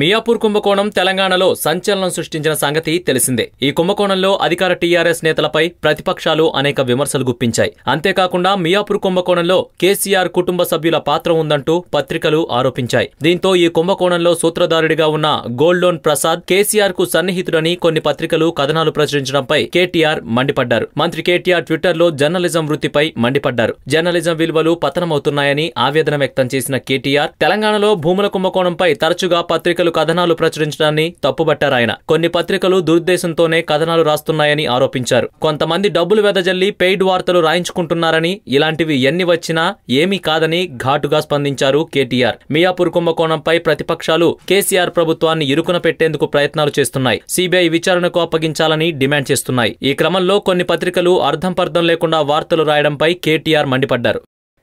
మియాపూర్ కుంభకోణం తెలంగాణలో సంచలనం సృష్టించిన సంగతి తెలిసిందే. ఈ కుంభకోణంలో అధికార టీఆర్ఎస్ నేతలపై ప్రతిపక్షాలు అనేక విమర్శలు గుప్పించాయి. అంతేకాకుండా మియాపూర్ కుంభకోణంలో కేసీఆర్ కుటుంబ సభ్యుల పాత్ర ఉందంటూ పత్రికలు ఆరోపించాయి. దీంతో ఈ కుంభకోణంలో సూత్రధారుడిగా ఉన్న గోల్డ్ లోన్ ప్రసాద్ కేసీఆర్కు సన్నిహితుడని కొన్ని పత్రికలు కథనాలు ప్రచురించడంపై కేటీఆర్ మండిపడ్డారు. మంత్రి కేటీఆర్ ట్విట్టర్లో జర్నలిజం వృత్తిపై మండిపడ్డారు. జర్నలిజం విలువలు పతనమవుతున్నాయని ఆవేదన వ్యక్తం చేసిన కేటీఆర్ తెలంగాణలో భూముల కుంభకోణంపై తరచుగా పత్రికలు పత్రికలు కథనాలు ప్రచురించడాన్ని తప్పుబట్టారాయన. కొన్ని పత్రికలు దురుద్దేశంతోనే కథనాలు రాస్తున్నాయని ఆరోపించారు. కొంతమంది డబ్బులు వెదజల్లి పెయిడ్ వార్తలు రాయించుకుంటున్నారని ఇలాంటివి ఎన్ని వచ్చినా ఏమీ కాదని ఘాటుగా స్పందించారు కేటీఆర్. మియాపూర్ కుంభకోణంపై ప్రతిపక్షాలు కేసీఆర్ ప్రభుత్వాన్ని ఇరుకున పెట్టేందుకు ప్రయత్నాలు చేస్తున్నాయి. సిబిఐ విచారణకు అప్పగించాలని డిమాండ్ చేస్తున్నాయి. ఈ క్రమంలో కొన్ని పత్రికలు అర్థం పర్థం లేకుండా వార్తలు రాయడంపై కేటీఆర్ మండిపడ్డారు.